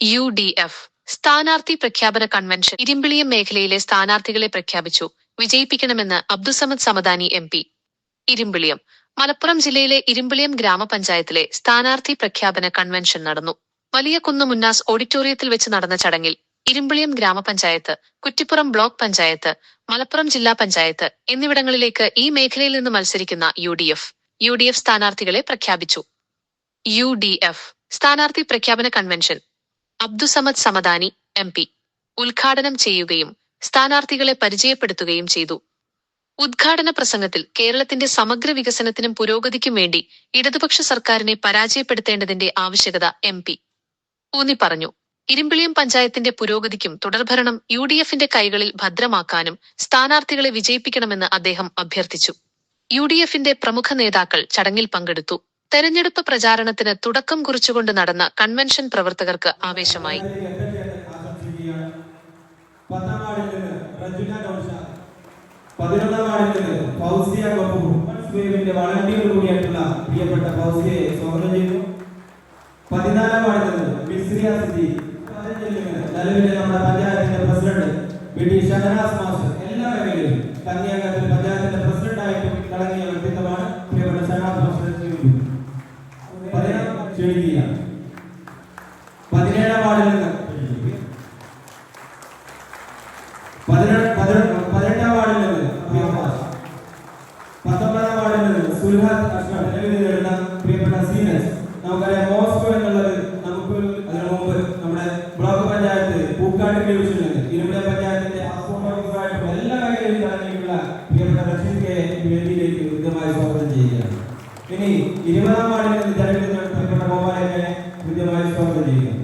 U D F സ്ഥാനാർത്ഥി പ്രഖ്യാപന convention Irimbiliyam മേഖലയിലെ സ്ഥാനാർത്ഥികളെ പ്രഖ്യാപിച്ചു. വിജയിപ്പിക്കണമെന്ന് അബ്ദുസമദ് സമദാനി എം പി. ഇരുമ്പിളിയം മലപ്പുറം ജില്ലയിലെ ഇരുമ്പിളിയം ഗ്രാമപഞ്ചായത്തിലെ സ്ഥാനാർത്ഥി പ്രഖ്യാപന കൺവെൻഷൻ നടന്നു. വലിയ കുന്ന് മുന്നാസ് ഓഡിറ്റോറിയത്തിൽ വെച്ച് നടന്ന ചടങ്ങിൽ ഇരുമ്പിളിയം ഗ്രാമപഞ്ചായത്ത് കുറ്റിപ്പുറം ബ്ലോക്ക് പഞ്ചായത്ത് മലപ്പുറം ജില്ലാ പഞ്ചായത്ത് എന്നിവിടങ്ങളിലേക്ക് ഈ മേഖലയിൽ നിന്ന് മത്സരിക്കുന്ന U D F U D F സ്ഥാനാർത്ഥികളെ പ്രഖ്യാപിച്ചു. യു ഡി എഫ് സ്ഥാനാർത്ഥി പ്രഖ്യാപന convention Abdussamad Samadani M P. ഉദ്ഘാടനം ചെയ്യുകയും സ്ഥാനാർത്ഥികളെ പരിചയപ്പെടുത്തുകയും ചെയ്തു. ഉദ്ഘാടന പ്രസംഗത്തിൽ കേരളത്തിന്റെ സമഗ്ര വികസനത്തിനും പുരോഗതിക്കും വേണ്ടി ഇടതുപക്ഷ സർക്കാരിനെ പരാജയപ്പെടുത്തേണ്ടതിന്റെ ആവശ്യകത എം പി. ഊന്നി പറഞ്ഞു ഇരുമ്പിളിയം പഞ്ചായത്തിന്റെ പുരോഗതിക്കും തുടർഭരണം യു ഡി എഫിന്റെ കൈകളിൽ ഭദ്രമാക്കാനും സ്ഥാനാർത്ഥികളെ വിജയിപ്പിക്കണമെന്ന് അദ്ദേഹം അഭ്യർത്ഥിച്ചു. യു ഡി എഫിന്റെ പ്രമുഖ നേതാക്കൾ ചടങ്ങിൽ പങ്കെടുത്തു. തെരഞ്ഞെടുപ്പ് പ്രചാരണത്തിന് തുടക്കം കുറിച്ചുകൊണ്ട് നടന്ന കൺവെൻഷൻ പ്രവർത്തകർക്ക് ആവേശമായി. പതിനാലാം വാർഡിൽ മിസ്രിയ നിലവിലെ നമ്മുടെ പഞ്ചായത്തിന്റെ president B T Shahanas master എല്ലാ മേഖലയിലും കന്യാകത്തിൽ പഞ്ചായത്തിന്റെ പ്രസിഡന്റായിട്ടും തുടങ്ങിയ വ്യക്തിത്വമാണ് പ്രിയപ്പെട്ട ഷഹനാസ് മാസ്റ്റർ ക്ഷണിക്കുന്നു പതിനാറ് ക്ഷണിക്കുകയാണ് പതിനേഴാം വാർഡിൽ നിന്ന് പതിനെട്ട് വാർഡിൽ നിന്ന് പത്തൊമ്പതാം വാർഡിൽ നിന്ന് സുൽഹാദ് അഷ്റഫ് നേടുന്ന പ്രിയപ്പെട്ട സീനസ് നമുക്കറിയാം മോസ്കോ എന്നുള്ളത് നമുക്ക് നമ്മുടെ ബ്ലോക്ക് പഞ്ചായത്ത് പൂക്കാട് ഡിവിഷനിൽ ഇരുപത് പഞ്ചായത്തിന്റെ ഓഫീസറായിട്ടും എല്ലാ മേഖലയിലും പ്രിയപ്പെട്ട റഷീദ് വേദിയിലേക്ക് കൃത്യമായി സ്വാഗതം ചെയ്യുകയാണ് ഇനി ഇരുപതാം വാർഡിൽ നിന്ന് തെരഞ്ഞെടുത്ത പ്രിയപ്പെട്ട ഗോപാലനെ കൃത്യമായി സ്വാഗതം ചെയ്യുക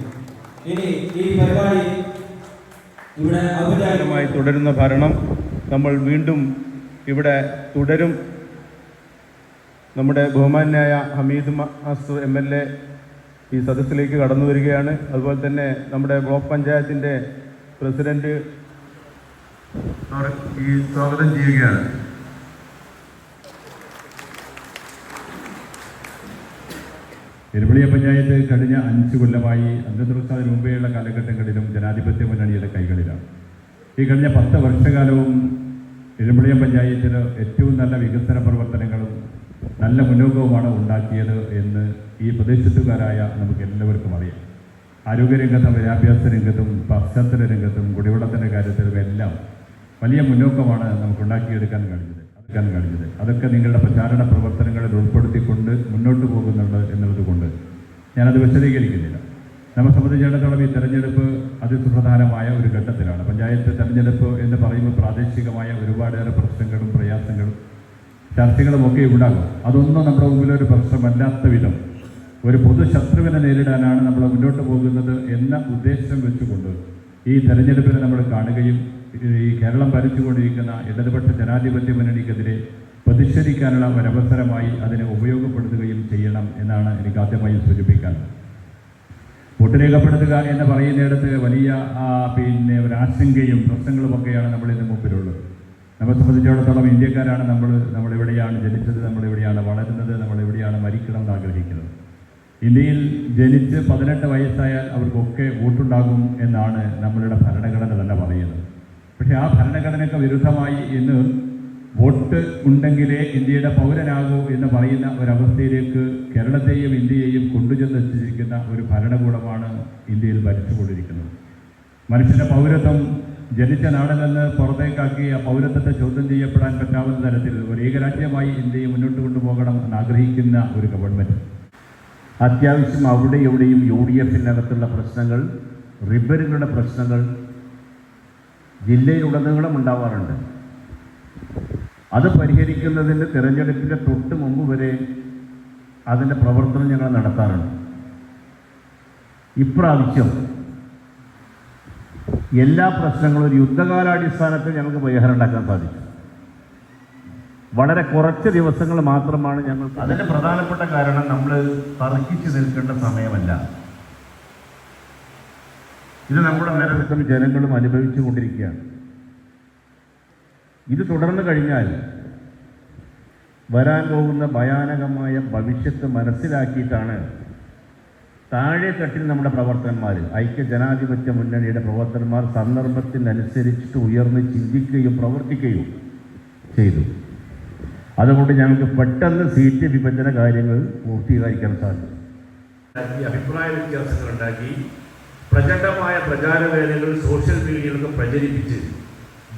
ഇനി ഈ പരിപാടി ഇവിടെ ഔപചാരികമായി തുടരുന്ന ഭരണം നമ്മൾ വീണ്ടും ഇവിടെ തുടരും. നമ്മുടെ ബഹുമാന്യായ Hameed master M L A ഈ സദസ്സിലേക്ക് കടന്നു വരികയാണ്. അതുപോലെ തന്നെ നമ്മുടെ ബ്ലോക്ക് പഞ്ചായത്തിന്റെ പ്രസിഡന്റ് ഈ സ്വാഗതം ചെയ്യുകയാണ്. എരുമളിയ പഞ്ചായത്ത് കഴിഞ്ഞ അഞ്ച് കൊല്ലമായി അന്തർദിവസത്തിന് മുമ്പേയുള്ള കാലഘട്ടങ്ങളിലും ജനാധിപത്യ മുന്നണിയുടെ കൈകളിലാണ്. ഈ കഴിഞ്ഞ പത്ത് വർഷകാലവും എരുമളിയം പഞ്ചായത്തിന് ഏറ്റവും നല്ല വികസന പ്രവർത്തനങ്ങളും നല്ല മുന്നോക്കവുമാണ് ഉണ്ടാക്കിയത് എന്ന് ഈ പ്രദേശത്തുകാരായ നമുക്ക് എല്ലാവർക്കും അറിയാം. ആരോഗ്യരംഗത്തും വിദ്യാഭ്യാസ രംഗത്തും പശ്ചാത്തല രംഗത്തും കുടിവെള്ളത്തിന്റെ കാര്യത്തിലും എല്ലാം വലിയ മുന്നോക്കമാണ് നമുക്ക് ഉണ്ടാക്കിയെടുക്കാൻ കഴിഞ്ഞത് എടുക്കാൻ കഴിഞ്ഞത്. അതൊക്കെ നിങ്ങളുടെ പ്രചാരണ പ്രവർത്തനങ്ങളിൽ ഉൾപ്പെടുത്തിക്കൊണ്ട് മുന്നോട്ട് പോകുന്നുണ്ട് എന്നുള്ളത് ഞാനത് വിശദീകരിക്കുന്നില്ല. നമ്മെ സംബന്ധിച്ചിടത്തോളം ഈ തെരഞ്ഞെടുപ്പ് അതിസുപ്രധാനമായ ഒരു ഘട്ടത്തിലാണ്. പഞ്ചായത്ത് തെരഞ്ഞെടുപ്പ് എന്ന് പറയുമ്പോൾ പ്രാദേശികമായ ഒരുപാടേറെ പ്രശ്നങ്ങളും പ്രയാസങ്ങളും ചർച്ചകളും ഒക്കെ ഉണ്ടാകും. അതൊന്നും നമ്മുടെ മുമ്പിൽ ഒരു പ്രശ്നമല്ലാത്ത വിധം ഒരു പൊതു ശത്രുവിനെ നേരിടാനാണ് നമ്മൾ മുന്നോട്ട് പോകുന്നത് എന്ന ഉദ്ദേശം വെച്ചുകൊണ്ട് ഈ തെരഞ്ഞെടുപ്പിനെ നമ്മൾ കാണുകയും ഈ കേരളം ഭരിച്ചുകൊണ്ടിരിക്കുന്ന ഇടതുപക്ഷ ജനാധിപത്യ മുന്നണിക്കെതിരെ പ്രതിഷേധിക്കാനുള്ള ഒരവസരമായി അതിനെ ഉപയോഗപ്പെടുത്തുകയും ചെയ്യണം എന്നാണ് എനിക്ക് ആദ്യമായി സൂചിപ്പിക്കാൻ വോട്ട് രേഖപ്പെടുത്തുക എന്ന് പറയുന്നിടത്ത് വലിയ പിന്നെ ഒരു ആശങ്കയും പ്രശ്നങ്ങളും പ്രശ്നങ്ങളുമൊക്കെയാണ് നമ്മളിതിന് മുമ്പിലുള്ളത്. നമ്മെ സംബന്ധിച്ചിടത്തോളം ഇന്ത്യക്കാരാണ് നമ്മൾ നമ്മളെവിടെയാണ് ജനിച്ചത് നമ്മളെവിടെയാണ് വളരുന്നത് നമ്മളെവിടെയാണ് മരിക്കണം എന്ന് ആഗ്രഹിക്കുന്നത് ഇന്ത്യയിൽ ജനിച്ച് പതിനെട്ട് വയസ്സായാൽ അവർക്കൊക്കെ വോട്ടുണ്ടാകും എന്നാണ് നമ്മളുടെ ഭരണഘടന തന്നെ പറയുന്നത്. പക്ഷേ ആ ഭരണഘടനയ്ക്ക് വിരുദ്ധമായി ഇന്ന് വോട്ട് ഉണ്ടെങ്കിലേ ഇന്ത്യയുടെ പൗരനാകൂ എന്ന് പറയുന്ന ഒരവസ്ഥയിലേക്ക് കേരളത്തെയും ഇന്ത്യയെയും കൊണ്ടുചെന്ന് എത്തിച്ചിരിക്കുന്ന ഒരു ഭരണകൂടമാണ് ഇന്ത്യയിൽ ഭരിച്ചുകൊണ്ടിരിക്കുന്നത്. മനുഷ്യന്റെ പൗരത്വം ജനിച്ച നാടിൽ നിന്ന് പുറത്തേക്കാക്കി ആ പൗരത്വത്തെ ചോദ്യം ചെയ്യപ്പെടാൻ പറ്റാവുന്ന തരത്തിൽ ഒരു ഏകരാജ്യമായി ഇന്ത്യയെ മുന്നോട്ട് കൊണ്ടുപോകണം എന്ന് ആഗ്രഹിക്കുന്ന ഒരു ഗവൺമെന്റ് അത്യാവശ്യം അവിടെ എവിടെയും യു ഡി എഫിനകത്തുള്ള പ്രശ്നങ്ങൾ റിബറുകളുടെ പ്രശ്നങ്ങൾ ജില്ലയിലുടനീളം ഉണ്ടാവാറുണ്ട്. അത് പരിഹരിക്കുന്നതിന് തിരഞ്ഞെടുപ്പിന്റെ തൊട്ട് മുമ്പ് വരെ അതിന്റെ പ്രവർത്തനം ഞങ്ങൾ നടത്താറുണ്ട്. ഇപ്രാവശ്യം എല്ലാ പ്രശ്നങ്ങളും ഒരു യുദ്ധകാലാടിസ്ഥാനത്തിൽ ഞങ്ങൾക്ക് പരിഹാരം ഉണ്ടാക്കാൻ സാധിക്കും വളരെ കുറച്ച് ദിവസങ്ങൾ മാത്രമാണ് ഞങ്ങൾ അതിന്റെ പ്രധാനപ്പെട്ട കാരണം നമ്മൾ തർക്കിച്ച് നിൽക്കേണ്ട സമയമല്ല. ഇത് നമ്മുടെ നേരത്തെ ജനങ്ങളും അനുഭവിച്ചു കൊണ്ടിരിക്കുകയാണ് ഇത് തുടർന്നു കഴിഞ്ഞാൽ വരാൻ പോകുന്ന ഭയാനകമായ ഭവിഷ്യത്ത് മനസ്സിലാക്കിയിട്ടാണ് താഴെ തട്ടിൽ നമ്മുടെ പ്രവർത്തകന്മാർ ഐക്യ ജനാധിപത്യ മുന്നണിയുടെ പ്രവർത്തകന്മാർ സന്ദർഭത്തിനനുസരിച്ചിട്ട് ഉയർന്ന് ചിന്തിക്കുകയും പ്രവർത്തിക്കുകയും ചെയ്തു. അതുകൊണ്ട് ഞങ്ങൾക്ക് പെട്ടെന്ന് സീറ്റ് വിഭജന കാര്യങ്ങൾ പൂർത്തീകരിക്കാൻ ഉണ്ടാക്കി അഭിപ്രായ വ്യത്യാസങ്ങൾ ഉണ്ടാക്കി പ്രചണ്ഡമായ പ്രചാരവേലകൾ സോഷ്യൽ മീഡിയയിലൊക്കെ പ്രചരിപ്പിച്ച്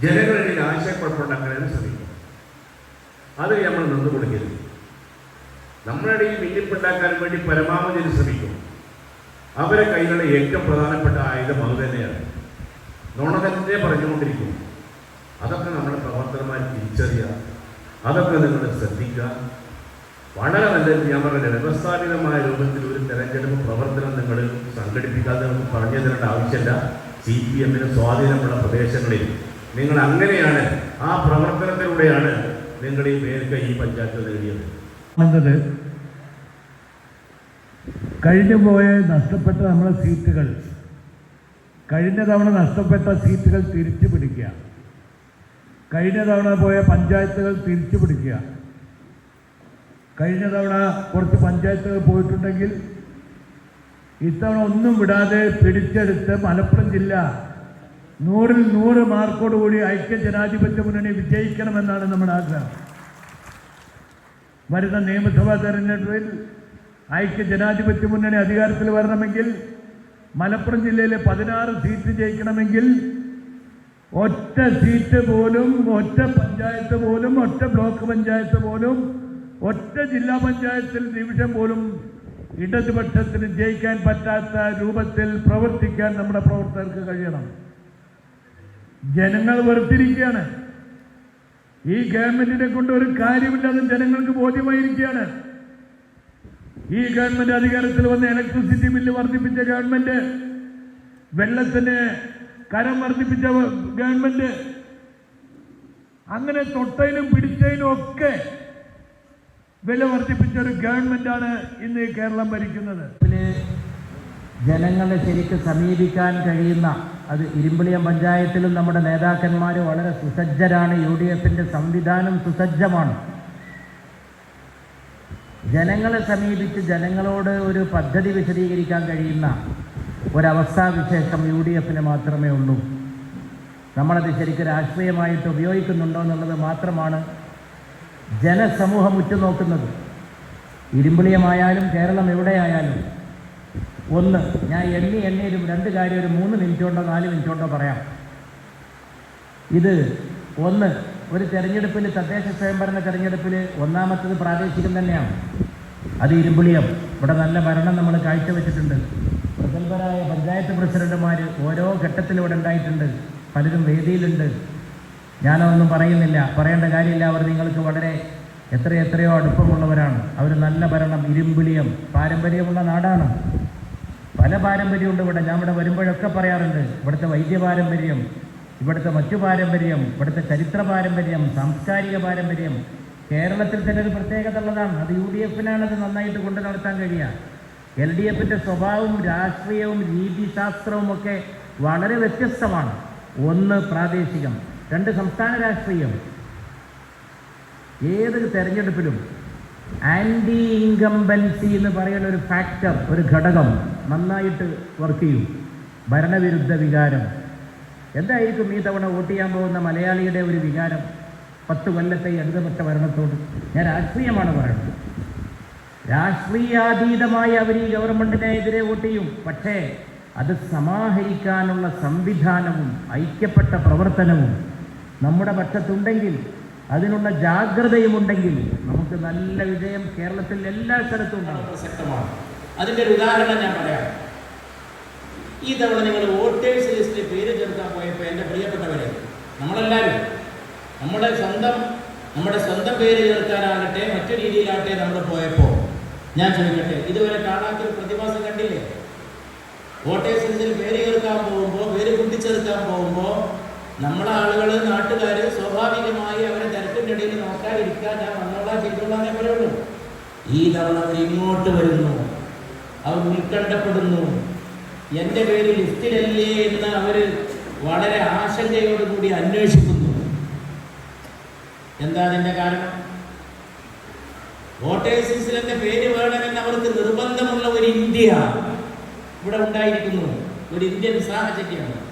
ജനങ്ങളിൽ ആശയക്കുഴപ്പമുണ്ടാക്കാനും ശ്രമിക്കും. അത് നമ്മൾ നിന്ന് കൊടുക്കരുത്. ഈ ഭിന്നിപ്പുണ്ടാക്കാൻ വേണ്ടി പരമാവധി ശ്രമിക്കും. അവരെ കയ്യിലുള്ള ഏറ്റവും പ്രധാനപ്പെട്ട ആയുധം അത് തന്നെയാണ്. നുണ തന്നെ പറഞ്ഞുകൊണ്ടിരിക്കും. അതൊക്കെ നമ്മുടെ പ്രവർത്തനമായി തിരിച്ചറിയുക. അതൊക്കെ നിങ്ങൾ ശ്രദ്ധിക്കുക. വളരെ നല്ല ഞാൻ പറഞ്ഞ വ്യവസ്ഥാപിതമായ രൂപത്തിൽ ഒരു തെരഞ്ഞെടുപ്പ് പ്രവർത്തനം നിങ്ങൾ സംഘടിപ്പിക്കാതെ നമുക്ക് പറഞ്ഞു തരേണ്ട ആവശ്യമില്ല. സി പി എമ്മിന് സ്വാധീനമുള്ള പ്രദേശങ്ങളിൽ. നിങ്ങൾ അങ്ങനെയാണ് ആ പ്രവർത്തനത്തിലൂടെയാണ് നിങ്ങളുടെ ഈ പേർക്ക് ഈ പഞ്ചായത്ത് നേടിയത്. വന്നത് കഴിഞ്ഞു പോയ നഷ്ടപ്പെട്ട നമ്മുടെ സീറ്റുകൾ. കഴിഞ്ഞ തവണ നഷ്ടപ്പെട്ട സീറ്റുകൾ തിരിച്ചു പിടിക്കുക. കഴിഞ്ഞ തവണ പോയ പഞ്ചായത്തുകൾ തിരിച്ചു പിടിക്കുക. കഴിഞ്ഞ തവണ കുറച്ച് പഞ്ചായത്തുകൾ പോയിട്ടുണ്ടെങ്കിൽ ഇത്തവണ ഒന്നും വിടാതെ പിടിച്ചെടുത്ത് മലപ്പുറം ജില്ല നൂറിൽ നൂറ് മാർക്കോടുകൂടി ഐക്യ ജനാധിപത്യ മുന്നണി വിജയിക്കണമെന്നാണ് നമ്മുടെ ആഗ്രഹം. വരുന്ന നിയമസഭാ തെരഞ്ഞെടുപ്പിൽ ഐക്യ ജനാധിപത്യ മുന്നണി അധികാരത്തിൽ വരണമെങ്കിൽ മലപ്പുറം ജില്ലയിലെ പതിനാറ് സീറ്റ് ജയിക്കണമെങ്കിൽ ഒറ്റ സീറ്റ് പോലും ഒറ്റ പഞ്ചായത്ത് പോലും ഒറ്റ ബ്ലോക്ക് പഞ്ചായത്ത് പോലും ഒറ്റ ജില്ലാ പഞ്ചായത്തിൽ ഡിവിഷൻ പോലും ഇടതുപക്ഷത്തിന് ജയിക്കാൻ പറ്റാത്ത രൂപത്തിൽ പ്രവർത്തിക്കാൻ നമ്മുടെ പ്രവർത്തകർക്ക് കഴിയണം. ജനങ്ങൾ വെറുത്തിരിക്കുകയാണ്. ഈ ഗവൺമെന്റിനെ കൊണ്ട് ഒരു കാര്യമില്ലാതെ ജനങ്ങൾക്ക് ബോധ്യമായിരിക്കുകയാണ്. ഈ ഗവൺമെന്റ് അധികാരത്തിൽ വന്ന ഇലക്ട്രിസിറ്റി ബില്ല് വർദ്ധിപ്പിച്ച ഗവൺമെന്റ് വെള്ളത്തിന് കരം വർദ്ധിപ്പിച്ച ഗവൺമെന്റ് അങ്ങനെ തൊട്ടതിനും പിടിച്ചതിനും ഒക്കെ വില വർദ്ധിപ്പിച്ച ഒരു ഗവൺമെന്റാണ് ഇന്ന് കേരളം ഭരിക്കുന്നത്. ഇതിൽ ജനങ്ങളെ ശരിക്ക് സമീപിക്കാൻ കഴിയുന്ന അത് ഇരുമ്പിളിയം പഞ്ചായത്തിലും നമ്മുടെ നേതാക്കന്മാർ വളരെ സുസജ്ജരാണ്. യു ഡി എഫിന്റെ സംവിധാനം സുസജ്ജമാണ്. ജനങ്ങളെ സമീപിച്ച് ജനങ്ങളോട് ഒരു പദ്ധതി വിശദീകരിക്കാൻ കഴിയുന്ന ഒരവസ്ഥാവിശേഷം യു ഡി എഫിന് മാത്രമേ ഉള്ളൂ. നമ്മളത് ശരിക്കും രാഷ്ട്രീയമായിട്ട് ഉപയോഗിക്കുന്നുണ്ടോ എന്നുള്ളത് മാത്രമാണ് ജനസമൂഹം ഉറ്റുനോക്കുന്നത്. ഇരുമ്പിളിയമായാലും കേരളം എവിടെയായാലും ഒന്ന് ഞാൻ എണ്ണി എണ്ണി ഒരു രണ്ട് കാര്യം ഒരു മൂന്ന് മിനിറ്റ് കൊണ്ടോ നാല് മിനിറ്റ് കൊണ്ടോ പറയാം. ഇത് ഒന്ന് ഒരു തെരഞ്ഞെടുപ്പിൽ തദ്ദേശ സ്വയംഭരണ തെരഞ്ഞെടുപ്പിൽ ഒന്നാമത്തത് പ്രാദേശികം തന്നെയാണ്. അത് ഇരുമ്പുളിയം. ഇവിടെ നല്ല ഭരണം നമ്മൾ കാഴ്ചവെച്ചിട്ടുണ്ട്. പ്രഗത്ഭരായ പഞ്ചായത്ത് പ്രസിഡന്റുമാർ ഓരോ ഘട്ടത്തിലും ഇവിടെ ഉണ്ടായിട്ടുണ്ട്. പലരും വേദിയിലുണ്ട്. ഞാനതൊന്നും പറയുന്നില്ല. പറയേണ്ട കാര്യമില്ല. അവർ നിങ്ങൾക്ക് വളരെ എത്ര എത്രയോ അടുപ്പമുള്ളവരാണ്. അവർ നല്ല ഭരണം. ഇരുമ്പുളിയം പാരമ്പര്യമുള്ള നാടാണ്. പല പാരമ്പര്യമുണ്ട് ഇവിടെ. ഞാൻ ഇവിടെ വരുമ്പോഴൊക്കെ പറയാറുണ്ട് ഇവിടുത്തെ വൈദ്യ പാരമ്പര്യം ഇവിടുത്തെ മറ്റു പാരമ്പര്യം ഇവിടുത്തെ ചരിത്ര പാരമ്പര്യം സാംസ്കാരിക പാരമ്പര്യം. കേരളത്തിൽ തന്നെ ഒരു പ്രത്യേകത ഉള്ളതാണ്. അത് യു ഡി എഫിനാണ് അത് നന്നായിട്ട് കൊണ്ടു നടത്താൻ കഴിയുക. എൽ ഡി എഫിന്റെ സ്വഭാവവും രാഷ്ട്രീയവും രീതിശാസ്ത്രവും ഒക്കെ വളരെ വ്യത്യസ്തമാണ്. ഒന്ന് പ്രാദേശികം രണ്ട് സംസ്ഥാന രാഷ്ട്രീയം. ഏതൊരു തെരഞ്ഞെടുപ്പിലും ആന്റി ഇൻകംബൻസി എന്ന് പറയുന്ന ഒരു ഫാക്ടർ ഒരു ഘടകം നന്നായിട്ട് വർക്ക് ചെയ്യും. ഭരണവിരുദ്ധ വികാരം. എന്തായിരിക്കും ഈ തവണ വോട്ട് ചെയ്യാൻ പോകുന്ന മലയാളിയുടെ ഒരു വികാരം? പത്ത് കൊല്ലത്തെ ഇടതുപക്ഷ ഭരണത്തോട്. ഞാൻ രാഷ്ട്രീയമാണ് പറയുന്നത്. രാഷ്ട്രീയാതീതമായി അവർ ഈ ഗവൺമെന്റിനെതിരെ വോട്ട് ചെയ്യും. പക്ഷേ അത് സമാഹരിക്കാനുള്ള സംവിധാനവും ഐക്യപ്പെട്ട പ്രവർത്തനവും നമ്മുടെ പക്ഷത്തുണ്ടെങ്കിൽ അതിനുള്ള ജാഗ്രതയും ഉണ്ടെങ്കിൽ നമുക്ക് നല്ല വിജയം കേരളത്തിൽ എല്ലാ സ്ഥലത്തും പ്രസക്തമാണ് അതിന്റെ ഒരു ഉദാഹരണം ഞാൻ പറയാം. ഈ തവണ നിങ്ങൾ വോട്ടേഴ്സ് ലിസ്റ്റിൽ പേര് ചേർക്കാൻ പോയപ്പോൾ എന്റെ പ്രിയപ്പെട്ടവരെ നമ്മളെല്ലാവരും നമ്മുടെ സ്വന്തം നമ്മുടെ സ്വന്തം പേര് ചേർക്കാനാകട്ടെ മറ്റു രീതിയിലാകട്ടെ നമ്മൾ പോയപ്പോൾ ഞാൻ ചോദിക്കട്ടെ ഇതുവരെ കാണാത്തൊരു പ്രതിഭാസം കണ്ടില്ലേ? വോട്ടേഴ്സ് ലിസ്റ്റിൽ പേര് ചേർക്കാൻ പോകുമ്പോൾ പേര് കൂട്ടിച്ചേർക്കാൻ പോകുമ്പോൾ നമ്മളെ ആളുകൾ നാട്ടുകാർ സ്വാഭാവികമായി അവരെ തിരക്കിന്റെ ഇടയിൽ നോക്കാതിരിക്കാൻ ഞാൻ വന്നോളാം ചെയ്തോളാന്നേ പറയുള്ളൂ ഈ തവണ അവർ ഇങ്ങോട്ട് വരുന്നു. അവർ ഉത്കണ്ഠപ്പെടുന്നു. എന്റെ പേര് ലിസ്റ്റിലല്ലേ എന്ന് അവർ വളരെ ആശങ്കയോടുകൂടി അന്വേഷിക്കുന്നു. എന്താ അതിന്റെ കാരണം? വോട്ടേഴ്സ് പേര് വേണമെന്ന് അവർക്ക് നിർബന്ധമുള്ള ഒരു ഇന്ത്യ ഇവിടെ ഉണ്ടായിരിക്കുന്നു. ഒരു ഇന്ത്യൻ സാഹചര്യമാണ്.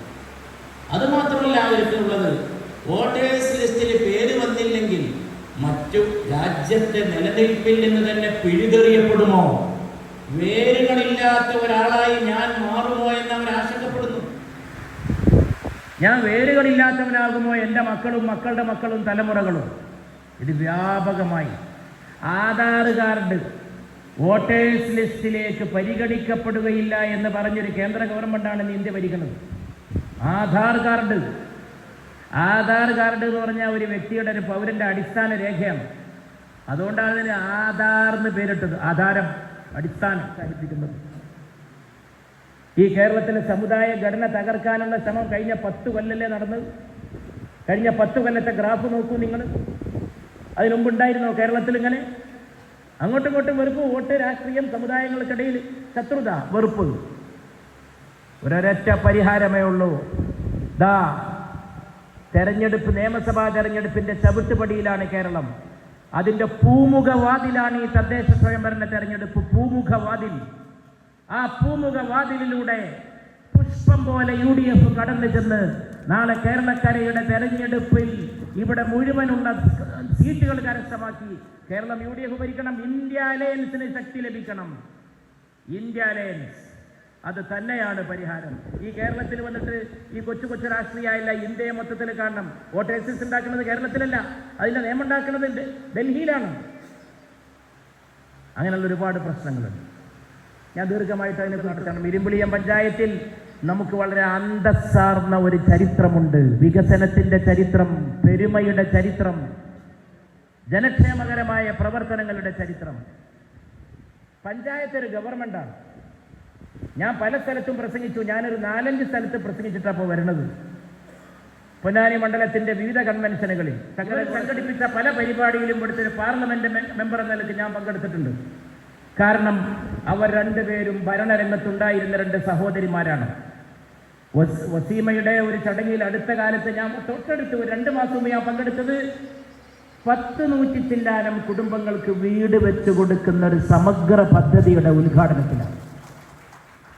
അതുമാത്രമല്ല അവർക്കുള്ളത് വോട്ടേഴ്സ് ലിസ്റ്റിൽ പേര് വന്നില്ലെങ്കിൽ മറ്റു രാജ്യത്തെ നിലനിൽപ്പിൽ നിന്ന് തന്നെ പിഴുതെറിയപ്പെടുമോ? വേരുകളില്ലാത്ത ഒരാളായി ഞാൻ മാറുമോ എന്ന് അവർ ആശങ്കപ്പെടുന്നു. ഞാൻ വേരുകളില്ലാത്തവനാകുമോ എന്റെ മക്കളും മക്കളുടെ മക്കളും തലമുറകളും? ഇത് വ്യാപകമായി ആധാർ കാർഡ് വോട്ടേഴ്സ് ലിസ്റ്റിലേക്ക് പരിഗണിക്കപ്പെടുകയില്ല എന്ന് പറഞ്ഞൊരു കേന്ദ്ര ഗവൺമെന്റാണ് ഇന്ത്യ ഭരിക്കുന്നത്. ആധാർ കാർഡ്. ആധാർ കാർഡ് എന്ന് പറഞ്ഞാൽ ഒരു വ്യക്തിയുടെ ഒരു പൗരന്റെ അടിസ്ഥാന രേഖയാണ്. അതുകൊണ്ടാണ് അതിന് ആധാർ എന്ന് പേരിട്ടത്. ആധാരം അടിസ്ഥാനം സ്ഥാപിപ്പിക്കുന്നത് ഈ കേരളത്തിലെ സമുദായ ഘടന തകർക്കാനുള്ള ശ്രമം കഴിഞ്ഞ പത്ത് കൊല്ലല്ലേ നടന്നത്? കഴിഞ്ഞ പത്ത് കൊല്ലത്തെ ഗ്രാഫ് നോക്കൂ നിങ്ങൾ അതിനുമുമ്പ് ഉണ്ടായിരുന്നോ കേരളത്തിൽ ഇങ്ങനെ? അങ്ങോട്ടും ഇങ്ങോട്ടും വെറുപ്പ് വോട്ട് രാഷ്ട്രീയം സമുദായങ്ങൾക്കിടയിൽ ശത്രുത വെറുപ്പ്. ഒരൊരൊറ്റ പരിഹാരമേ ഉള്ളൂ. ദാ തെരഞ്ഞെടുപ്പ് നിയമസഭാ തെരഞ്ഞെടുപ്പിന്റെ ചവിട്ടുപടിയിലാണ് കേരളം. അതിന്റെ പൂമുഖവാതിലാണ് ഈ തദ്ദേശ സ്വയംഭരണ തെരഞ്ഞെടുപ്പ് പൂമുഖവാതിൽ. ആ പൂമുഖവാതിലിലൂടെ പുഷ്പം പോലെ യു ഡി എഫ് കടന്നു ചെന്ന് നാളെ കേരളക്കരയുടെ തെരഞ്ഞെടുപ്പിൽ ഇവിടെ മുഴുവനുള്ള സീറ്റുകൾ കരസ്ഥമാക്കി കേരളം യു ഡി എഫ് ഭരിക്കണം. ഇന്ത്യ അലയൻസിന് ശക്തി ലഭിക്കണം. India alliance. അത് തന്നെയാണ് പരിഹാരം. ഈ കേരളത്തിൽ വന്നിട്ട് ഈ കൊച്ചു കൊച്ചു രാഷ്ട്രീയമായില്ല ഇന്ത്യയെ മൊത്തത്തിൽ കാണണം. എക്സിസ് ഉണ്ടാക്കുന്നത് കേരളത്തിലല്ല. അതിന്റെ നിയമം ഉണ്ടാക്കുന്നത് ഡൽഹിയിലാണ്. അങ്ങനെയുള്ള ഒരുപാട് പ്രശ്നങ്ങളുണ്ട്. ഞാൻ ദീർഘമായിട്ട് അതിനെ കാരണം ഇരുമ്പുളിയം പഞ്ചായത്തിൽ നമുക്ക് വളരെ അന്തസ്സാർന്ന ഒരു ചരിത്രമുണ്ട്. വികസനത്തിന്റെ ചരിത്രം പെരുമയുടെ ചരിത്രം ജനക്ഷേമകരമായ പ്രവർത്തനങ്ങളുടെ ചരിത്രം. പഞ്ചായത്ത് ഒരു ഗവൺമെന്റാണ്. ഞാൻ പല സ്ഥലത്തും പ്രസംഗിച്ചു. ഞാനൊരു നാലഞ്ച് സ്ഥലത്ത് പ്രസംഗിച്ചിട്ടാണ് ഇപ്പോൾ വരുന്നത് പൊന്നാനി മണ്ഡലത്തിന്റെ വിവിധ കൺവെൻഷനുകളിൽ സംഘടിപ്പിച്ച പല പരിപാടിയിലും ഇവിടുത്തെ ഒരു പാർലമെന്റ് മെമ്പർ എന്ന നിലയ്ക്ക് ഞാൻ പങ്കെടുത്തിട്ടുണ്ട്. കാരണം അവർ രണ്ടുപേരും ഭരണരംഗത്തുണ്ടായിരുന്ന രണ്ട് സഹോദരിമാരാണ്. വസീമയുടെ ഒരു ചടങ്ങിൽ അടുത്ത കാലത്ത് ഞാൻ തൊട്ടടുത്ത് ഒരു രണ്ട് മാസം ഞാൻ പങ്കെടുത്തത് പത്ത് നൂറ്റി ചില്ലാനം കുടുംബങ്ങൾക്ക് വീട് വെച്ചു കൊടുക്കുന്ന ഒരു സമഗ്ര പദ്ധതിയുടെ ഉദ്ഘാടനത്തിലാണ്.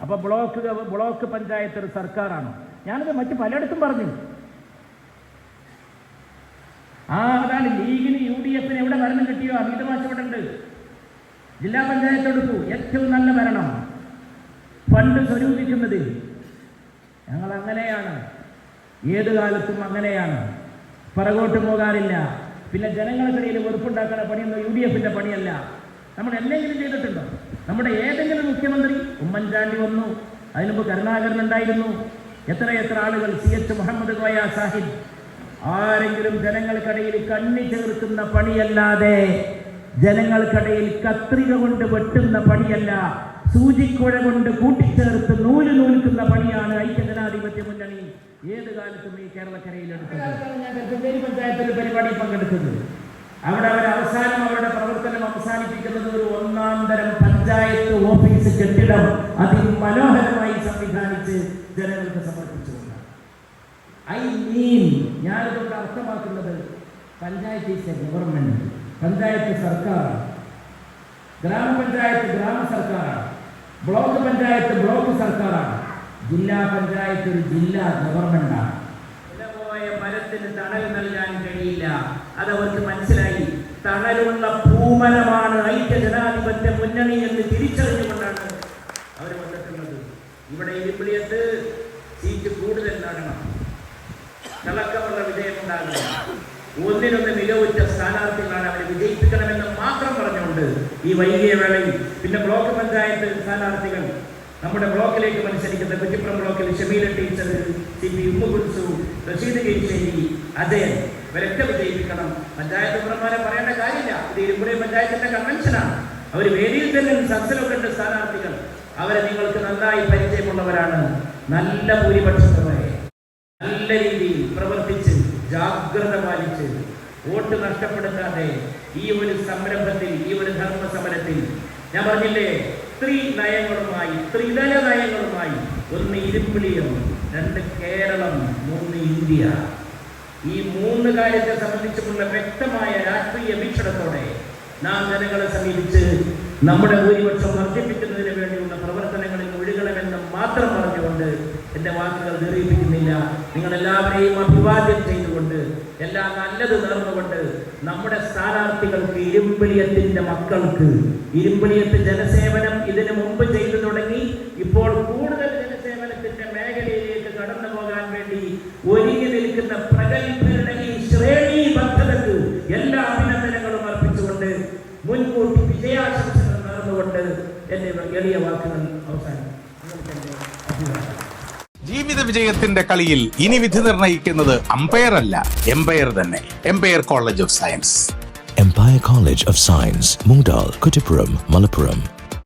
അപ്പൊ ബ്ലോക്ക് ബ്ലോക്ക് പഞ്ചായത്ത് ഒരു സർക്കാരാണ്. ഞാനത് മറ്റു പലയിടത്തും പറഞ്ഞു. ആ അതാണ് ലീഗിന് യു ഡി എഫിന് എവിടെ ഭരണം കിട്ടിയോ അമിത മാഷ് ഇവിടെ ഉണ്ട് ജില്ലാ പഞ്ചായത്ത് എടുത്തു. ഏറ്റവും നല്ല ഭരണം. ഫണ്ട് സ്വരൂപിക്കുന്നത് ഞങ്ങൾ അങ്ങനെയാണ്. ഏത് കാലത്തും അങ്ങനെയാണ്. പിറകോട്ട് പോകാറില്ല. പിന്നെ ജനങ്ങൾക്കിടയിൽ വെറുപ്പുണ്ടാക്കുന്ന പണിയൊന്നും യു ഡി എഫിന്റെ പണിയല്ല. നമ്മൾ എന്തെങ്കിലും ചെയ്തിട്ടുണ്ടോ? നമ്മുടെ ഏതെങ്കിലും മുഖ്യമന്ത്രി ഉമ്മൻചാണ്ടി വന്നു. അതിനുമ്പ് കരുണാകരൻ ഉണ്ടായിരുന്നു. എത്ര എത്ര ആളുകൾ സി എച്ച് മുഹമ്മദ് കോയ സാഹിബ്. ആരെങ്കിലും ജനങ്ങൾക്കിടയിൽ കണ്ണി ചേർക്കുന്ന പണിയല്ലാതെ ജനങ്ങൾക്കിടയിൽ കത്രിക കൊണ്ട് വെട്ടുന്ന പണിയല്ല സൂചിക്കുഴ കൊണ്ട് കൂട്ടിച്ചേർത്ത് നൂൽ നൂൽക്കുന്ന പണിയാണ് ഐക്യജനാധിപത്യ മുന്നണി. ഏത് കാലത്തും ഈ കേരളക്കരയിൽ എടുത്തത്? ഞാൻ പരിപാടി പങ്കെടുത്തത്. അവിടെ അവർ അവസാനം അവരുടെ പ്രവർത്തനം അവസാനിപ്പിക്കുന്നത് ഒരു ഒന്നാം തരം പഞ്ചായത്ത് ഓഫീസ് കെട്ടിടം അതിമനോഹരമായി സംവിധാനിച്ച് ജനങ്ങൾക്ക് സമർപ്പിച്ചുകൊണ്ടാണ്. ഐ മീൻ ഞാനിതുകൊണ്ട് അർത്ഥമാക്കുന്നത് panchayat is a government. Panchayat സർക്കാർ ഗ്രാമപഞ്ചായത്ത് ഗ്രാമ സർക്കാരാണ്. ബ്ലോക്ക് പഞ്ചായത്ത് ബ്ലോക്ക് സർക്കാരാണ്. ജില്ലാ പഞ്ചായത്ത് ഒരു ജില്ലാ ഗവൺമെന്റാണ്. പോയ മരത്തിന് തണൽ നൽകാൻ കഴിയില്ല. അത് അവർക്ക് മനസ്സിലായി. തണലുള്ള ഭൂമനമാണ് ഐക്യ ജനാധിപത്യ മുന്നണി എന്ന് തിരിച്ചറിഞ്ഞുകൊണ്ടാണ് അവർ വന്നിട്ടുള്ളത്. ഇവിടെ ഇരുപ്പിളിയത്ത് സീറ്റ് കൂടുതൽ നടണം തിളക്കമുള്ള വിജയമുണ്ടാകണം. ഒന്നിനൊന്ന് മികവുറ്റ സ്ഥാനാർത്ഥികളാണ് അവരെ വിജയിപ്പിക്കണമെന്ന് മാത്രം പറഞ്ഞുകൊണ്ട് ഈ വൈകിയ വേളയിൽ പിന്നെ ബ്ലോക്ക് പഞ്ചായത്ത് സ്ഥാനാർത്ഥികൾ നമ്മുടെ ബ്ലോക്കിലേക്ക് മത്സരിക്കുന്ന കുറ്റിപ്പുറം ബ്ലോക്കിൽ Shameela teacher C P Ummukulsu Rasheed K Ajayan ഇവരൊക്കെ വിജയിപ്പിക്കണം. പഞ്ചായത്ത് പ്രമാരെ പറയേണ്ട കാര്യമില്ല. ഇത് ഇരുപുഴ പഞ്ചായത്തിന്റെ കൺവെൻഷനാണ്. അവർ വേദിയിൽ തന്നെ സദസ്സിലൊക്കെ ഉണ്ട് സ്ഥാനാർത്ഥികൾ. അവരെ നിങ്ങൾക്ക് നന്നായി പരിചയമുള്ളവരാണ്. നല്ല ഭൂരിപക്ഷത്തോടെ. നല്ല രീതിയിൽ പ്രവർത്തിച്ച് ജാഗ്രത പാലിച്ച് വോട്ട് നഷ്ടപ്പെടുത്താതെ ഈ ഒരു സംരംഭത്തിൽ ഈ ഒരു ധർമ്മ സമരത്തിൽ ഞാൻ പറഞ്ഞില്ലേ? സ്ത്രീ നയങ്ങളുമായി ത്രിതല നയങ്ങളുമായി ഒന്ന് ഇരുപ്പിളിയം രണ്ട് കേരളം മൂന്ന് ഇന്ത്യ. ഈ മൂന്ന് കാര്യത്തെ സംബന്ധിച്ചുമുള്ള വ്യക്തമായ രാഷ്ട്രീയ വീക്ഷണത്തോടെ നാം ജനങ്ങളെ സമീപിച്ച് നമ്മുടെ ഭൂരിപക്ഷം വർദ്ധിപ്പിക്കുന്നതിന് വേണ്ടിയുള്ള പ്രവർത്തനങ്ങളിൽ ഒഴുകണമെന്ന് മാത്രം പറഞ്ഞുകൊണ്ട് എന്റെ വാക്കുകൾ ദീർഘിപ്പിക്കുന്നില്ല നിങ്ങളെല്ലാവരെയും അഭിവാദ്യം ചെയ്തുകൊണ്ട് എല്ലാം നല്ലത് നേർന്നുകൊണ്ട് നമ്മുടെ സ്ഥാനാർത്ഥികൾക്ക് ഇരുമ്പലിയത്തിന്റെ മക്കൾക്ക് ഇരുമ്പലിയത്ത് ജനസേവനം ഇതിനു മുമ്പ് എളിയ വാക്കുകൾ അഭിവാദ്യം ജീവിത വിജയത്തിന്റെ കളിയിൽ ഇനി വിധി നിർണയിക്കുന്നത് അമ്പയർ അല്ല എംപയർ തന്നെ. Empire college of science empire college of science Moondal, Kuttipuram, Malappuram.